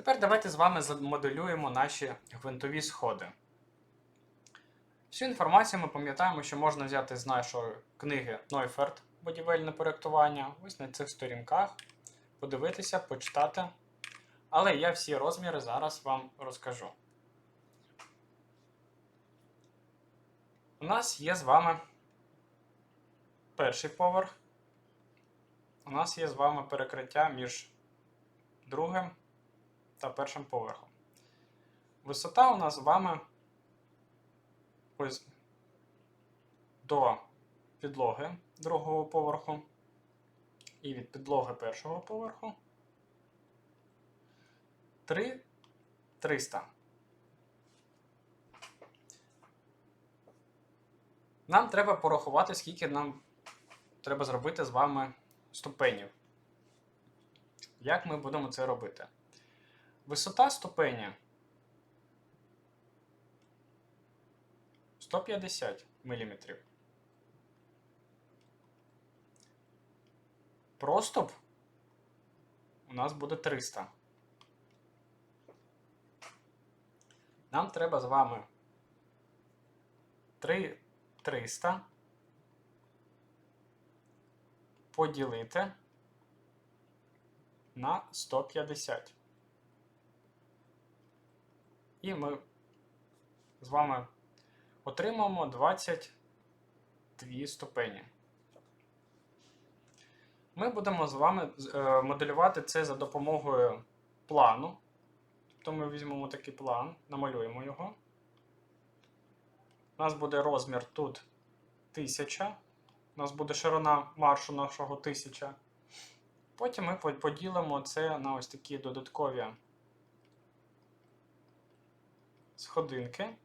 Тепер давайте з вами замоделюємо наші гвинтові сходи. Всю інформацію ми пам'ятаємо, що можна взяти з нашої книги Нойферт Будівельне проєктування. Ось на цих сторінках подивитися, почитати. Але я всі розміри зараз вам розкажу. У нас є з вами перший поверх. У нас є з вами перекриття між другим та першим поверхом. Висота у нас з вами ось до підлоги другого поверху і від підлоги першого поверху 3 300. Нам треба порахувати, скільки нам треба зробити з вами ступенів. Як ми будемо це робити? Висота ступеня 150 мм. Проступ у нас буде 300. Нам треба з вами 3 300 поділити на 150. І ми з вами отримаємо 22 ступені. Ми будемо з вами е, моделювати це за допомогою плану. Тобто ми візьмемо такий план, намалюємо його. У нас буде розмір тут 1000. У нас буде ширина маршу нашого 1000. Потім ми поділимо це на ось такі додаткові сходинки.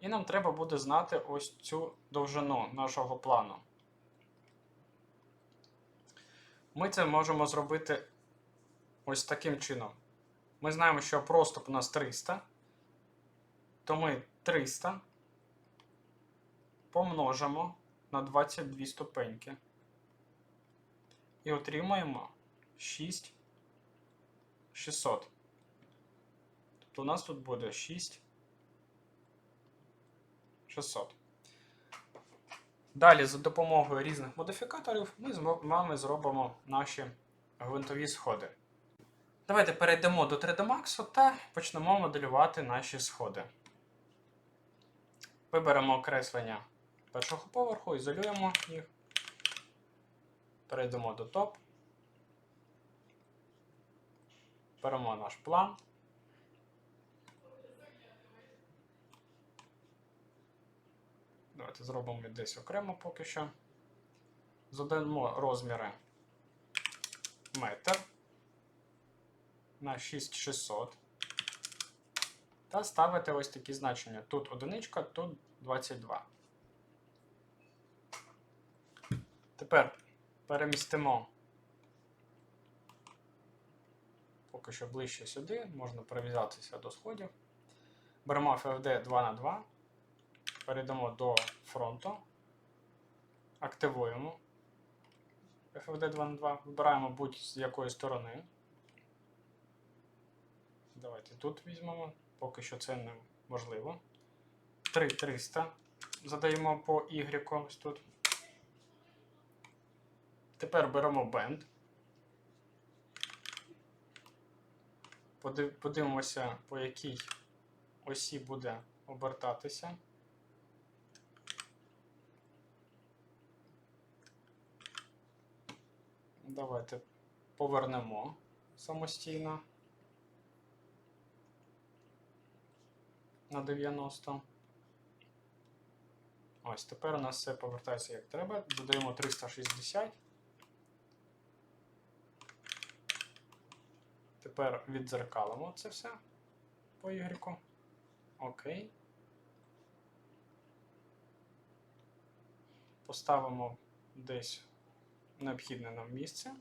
І нам треба буде знати ось цю довжину нашого плану. Ми це можемо зробити ось таким чином. Ми знаємо, що проступ у нас 300, то ми 300 помножимо на 22 ступеньки. І отримаємо 6 600. Тобто у нас тут буде 6 600. Далі, за допомогою різних модифікаторів, ми з вами зробимо наші гвинтові сходи. Давайте перейдемо до 3D Max та почнемо моделювати наші сходи. Виберемо окреслення першого поверху, ізолюємо їх. Перейдемо до топ. Беремо наш план. Давайте зробимо десь окремо поки що. Задаємо розміри метр на 6600. Та ставити ось такі значення. Тут одиничка, тут 22. Тепер перемістимо поки що ближче сюди, можна прив'язатися до сходів. Беремо FFD 2 на 2 перейдемо до фронту, активуємо FFD 2 на 2 вибираємо будь-з якої сторони. Давайте тут візьмемо, поки що це неможливо. 3300 задаємо по Y ось тут. Тепер беремо бенд. Подивимося, по якій осі буде обертатися. Давайте повернемо самостійно на 90. Ось тепер у нас все повертається як треба. Додаємо 360. Тепер віддзеркалимо це все по Y. Окей. Поставимо десь необхідне нам місце.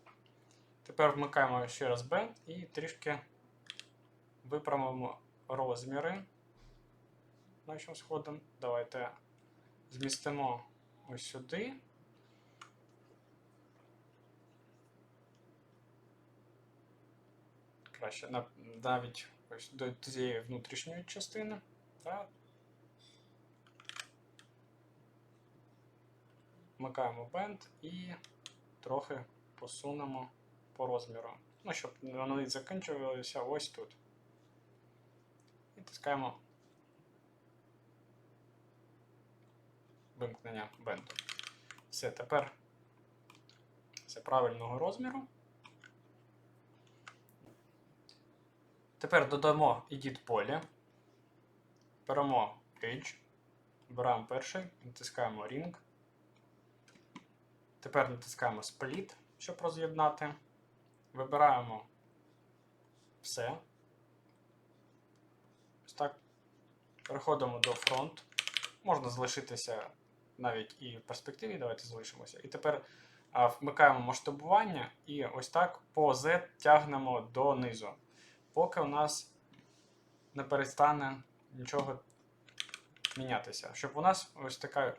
Тепер вмикаємо ще раз бенд і трішки виправимо розміри нашим сходом. Давайте змістимо ось сюди. Краще на, навіть ось до цієї внутрішньої частини. Так. Вмикаємо бенд і трохи посунемо по розміру. Ну, щоб вони закінчувалися ось тут. І тискаємо вимкнення бенду. Все, тепер це правильного розміру. Тепер додамо edit поле. Беремо Edge, беремо перший, натискаємо Ring. Тепер натискаємо Split, щоб роз'єднати. Вибираємо все. Ось так. Переходимо до фронт. Можна залишитися навіть і в перспективі. Давайте залишимося. І тепер вмикаємо масштабування і ось так по Z тягнемо донизу. Поки у нас не перестане нічого мінятися. Щоб у нас ось така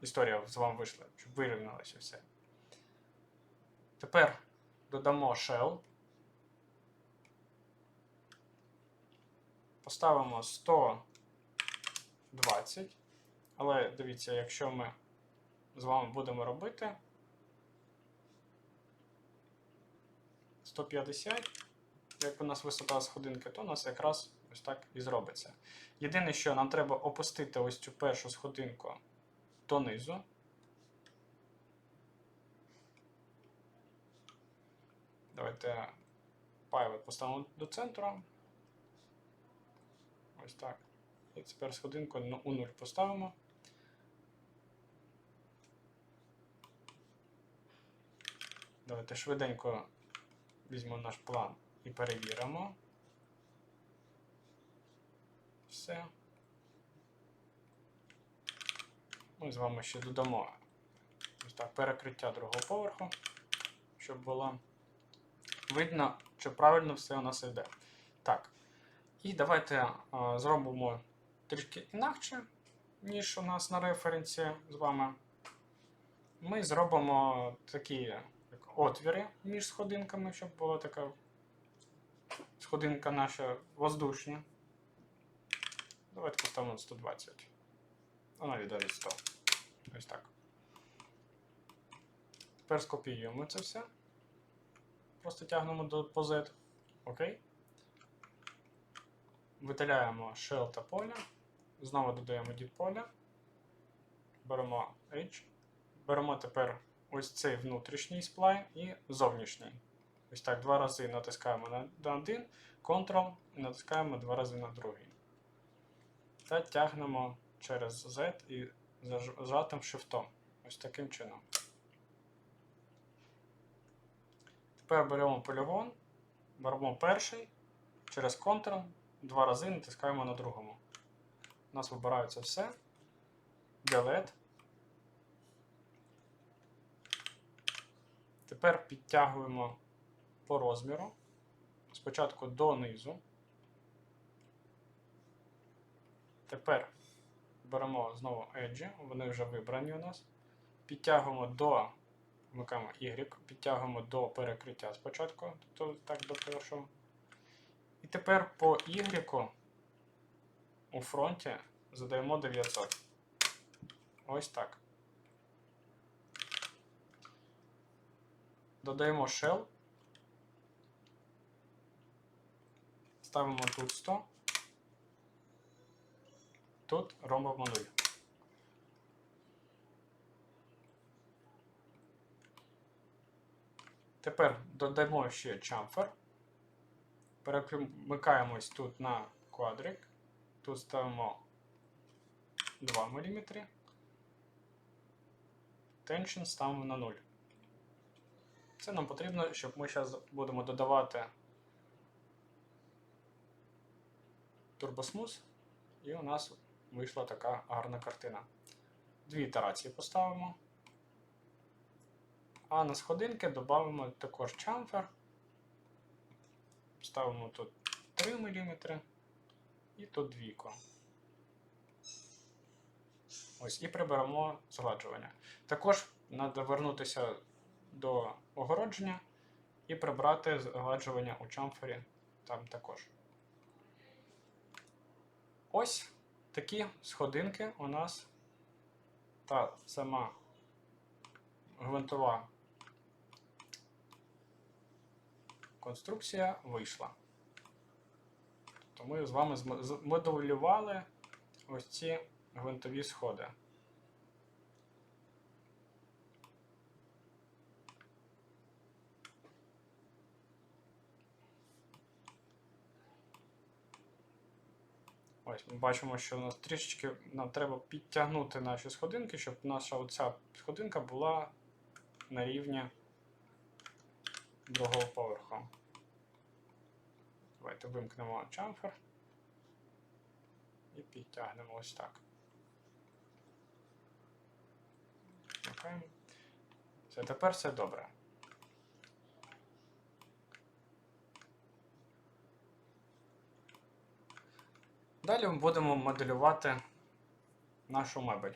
історія з вами вийшла, щоб вирівнялося все. Тепер додамо shell. Поставимо 120. Але дивіться, якщо ми з вами будемо робити 150, як у нас висота сходинки, то у нас якраз ось так і зробиться. Єдине, що нам треба опустити ось цю першу сходинку донизу. Давайте Pilot поставимо до центру. Ось так. І тепер сходинку у 0 поставимо. Давайте швиденько візьмемо наш план і перевіримо. Все. Ми з вами ще додамо так, перекриття другого поверху, щоб було видно, чи правильно все у нас йде. Так. І давайте а, зробимо трішки інакше, ніж у нас на референсі з вами. Ми зробимо такі як отвіри між сходинками, щоб була така сходинка наша воздушня. Давайте поставимо 120. Вона віддає 100. Ось так. Тепер скопіюємо це все. Просто тягнемо до по Окей. Видаляємо shell та поля. Знову додаємо did поля. Беремо Edge. Беремо тепер ось цей внутрішній сплайн і зовнішній. Ось так два рази натискаємо на один, Ctrl і натискаємо два рази на другий. Та тягнемо через Z і зажатим Shift. Ось таким чином. Тепер беремо полігон, беремо перший, через Ctrl, два рази натискаємо на другому. У нас вибирається все. Delete. Тепер підтягуємо по розміру. Спочатку донизу. Тепер беремо знову Edge, вони вже вибрані у нас. Підтягуємо до вмикаємо Y, підтягуємо до перекриття спочатку, тобто так до першого. І тепер по Y у фронті задаємо 900. Ось так. Додаємо shell. Ставимо тут 100. Тут робимо 0. Тепер додамо ще chamfer. Перемикаємось тут на квадрик. Тут ставимо 2 мм. Tension ставимо на 0. Це нам потрібно, щоб ми зараз будемо додавати турбосмус, і у нас вийшла така гарна картина. Дві ітерації поставимо. А на сходинки додамо також чамфер. Ставимо тут 3 мм і тут двійку. Ось, і приберемо згладжування. Також треба вернутися до огородження І прибрати згладжування у чамфері там також. Ось такі сходинки у нас та сама гвинтова конструкція вийшла. Тобто ми з вами змодулювали ось ці гвинтові сходи. Ось ми бачимо, що у нас трішечки нам треба підтягнути наші сходинки, щоб наша оця сходинка була на рівні другого поверху. Давайте вимкнемо чамфер і підтягнемо ось так. Все, тепер все добре. Далі ми будемо моделювати нашу мебель.